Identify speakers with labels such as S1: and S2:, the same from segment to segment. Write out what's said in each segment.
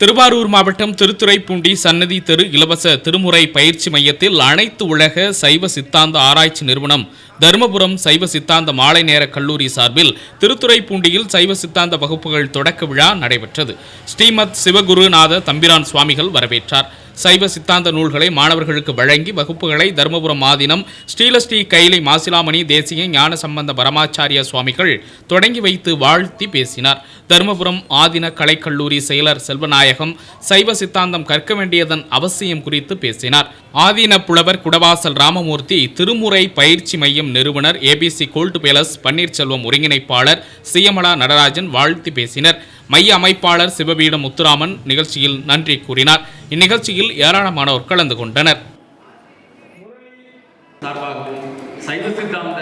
S1: திருவாரூர் மாவட்டம் திருத்துறைப்பூண்டி சன்னதி தெரு இலவச திருமுறை பயிற்சி மையத்தில் அனைத்து உலக சைவ சித்தாந்த ஆராய்ச்சி நிறுவனம் தருமபுரம் சைவ சித்தாந்த மாலை நேர கல்லூரி சார்பில் திருத்துறைப்பூண்டியில் சைவ சித்தாந்த வகுப்புகள் தொடக்க விழா நடைபெற்றது. ஸ்ரீமத் சிவகுருநாத தம்பிரான் சுவாமிகள் வரவேற்றார். சைவ சித்தாந்த நூல்களை மாணவர்களுக்கு வழங்கி வகுப்புகளை தருமபுரம் ஆதீனம் ஸ்ரீலஸ்ரீ கைலை மாசிலாமணி தேசிய ஞான சம்பந்த பரமாச்சாரிய சுவாமிகள் தொடங்கி வைத்து வாழ்த்தி பேசினார். தருமபுரம் ஆதீன கலைக்கல்லூரி செயலர் செல்வநாயகம் சைவ சித்தாந்தம் கற்க வேண்டியதன் அவசியம் குறித்து பேசினார். ஆதீன புலவர் குடவாசல் ராமமூர்த்தி திருமுறை பயிற்சி மையம் நிறுவனர் ஏபிசி கோல்டு பேலஸ் பன்னீர்செல்வம் ஒருங்கிணைப்பாளர் சியமலா நடராஜன் வாழ்த்தி பேசினர். மைய அமைப்பாளர் சிவபீடம் முத்துராமன் நிகழ்ச்சியில் நன்றி கூறினார். இந்நிகழ்ச்சியில் ஏராளமானோர் கலந்து கொண்டனர்.
S2: சைவ சித்தாந்த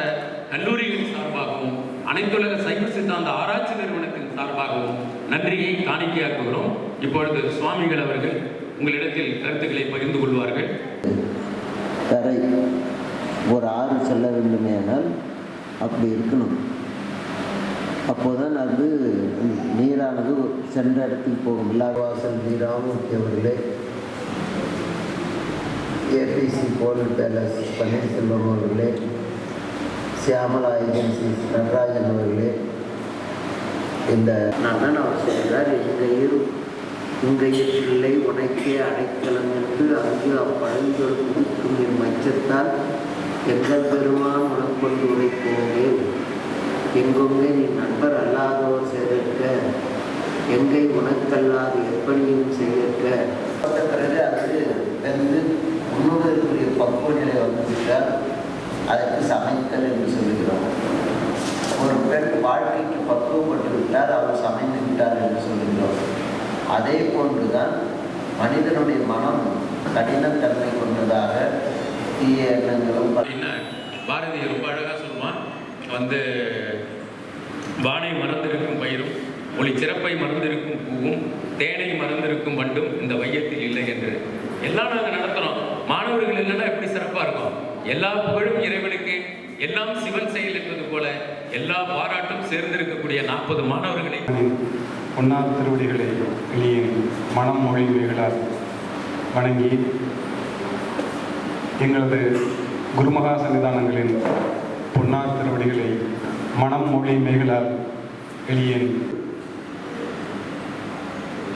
S2: கல்லூரிகளின் சார்பாகவும் அனைத்துலக சைவ சித்தாந்த ஆராய்ச்சி நிறுவனத்தின் சார்பாகவும் நன்றியை காணிக்கையாக்குகிறோம். இப்பொழுது சுவாமிகள் அவர்கள் உங்களிடத்தில் கருத்துக்களை பகிர்ந்து கொள்வார்கள்.
S3: கரை ஒரு ஆறு செல்ல வேண்டுமேனால் அப்படி இருக்கணும். அப்போதான் அது நீரானது சென்ற இடத்துக்கு போகும். வில்லாவாசல் வி அவர்களே ஏபிசி கோல்டு பேலஸ் பன்னீர்செல்வம் அவர்களே சியாமலா ஏஜென்சி நடராஜன் அவர்களே இந்த நான் தான் அவர் சொல்கிறார் எங்கள் இரு உங்கள் பிள்ளை உனக்கே அடைக்கலம் என்று அங்கு அப்பழஞ்சொல் என் மச்சத்தால் எங்கள் பெருமான் உனக்கொண்டு உரைப்போங்கே எங்கொங்கே நீ நண்பர் அல்லாதோர் சேர்க்க எங்கை உனக்கல்லாது எப்படியும் செய்யற்க பிறகு அது வெந்து உண்ணுவதற்குரிய பக்குவ நிலை வந்துவிட்டால் அதற்கு சமைத்தல் என்று சொல்லுகிறோம். ஒரு பெண் வாழ்க்கைக்கு பக்குவப்பட்டு விட்டார் அவர் சமைந்து விட்டார் என்று சொல்லுகிறோம். அதே போன்றுதான் மனிதனுடைய மனம் கடினத்தன்மை கொண்டதாக தீய எண்ணங்களும் ப-
S2: அப்படின்னு பாரதி ரொம்ப அழகா சொல்லுவான். வந்து வானை மறந்திருக்கும் பயிரும் ஒளி சிறப்பை மறந்திருக்கும் பூவும் தேனை மறந்திருக்கும் வண்டும் இந்த வையத்தில் இல்லை என்று. எல்லாம் நாங்கள் நடத்துகிறோம் மாணவர்கள் இல்லைன்னா எப்படி சிறப்பாக இருக்கும்? எல்லா புகழும் இறைவனுக்கு எல்லாம் சிவன் செயல் என்பது போல எல்லா பாராட்டும் சேர்ந்திருக்கக்கூடிய நாற்பது மாணவர்களை.
S4: பொன்னார் திருவடிகளை வெளியே மனம் மொழி வணங்கி எங்களது குருமகா சன்னிதானங்களின் பொன்னார் திருவடிகளை மனம் மொழி மேகலால் எளியேன்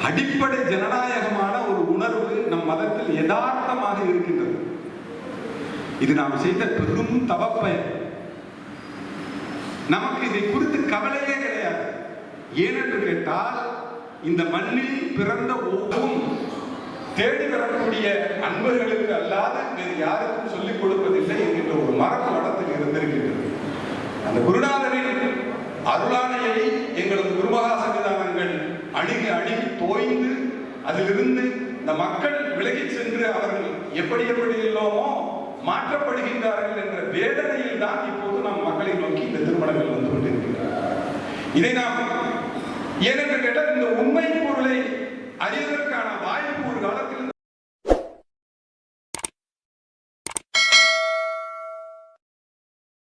S5: அடிப்படை ஜனநாயகமான ஒரு உணர்வு நம் மதத்தில் யதார்த்தமாக இருக்கின்றது. இது நாம் செய்த பெரும் தவப்பயன். நமக்கு இதை குறித்து கவலையே கிடையாது. ஏனென்று கேட்டால் இந்த மண்ணில் பிறந்த ஒவ்வொரு தேடி வரக்கூடிய அன்பர்களுக்கு அல்லாத வேறு யாருக்கும் சொல்லிக் கொடுப்பதில்லை என்கின்ற ஒரு மரபு வடத்தில் இருந்திருக்கின்றது. அந்த குருடா அருளாணையை எங்களது குருமகா சன்னிதானங்கள் அணுகி அணுகி தோய்ந்து அதிலிருந்து இந்த மக்கள் விலகிச் சென்று அவர்கள் எப்படி எப்படி இல்லோமோ மாற்றப்படுகின்றார்கள் என்ற வேதனையில் தான் இப்போது நாம் மக்களை நோக்கி இந்த திருமணங்கள் வந்து கொண்டிருக்கின்றன. இதை நாம் ஏனென்று கேட்டால் இந்த உண்மை பொருளை அறிவதற்கான வாய்ப்பு ஒரு காலத்தில்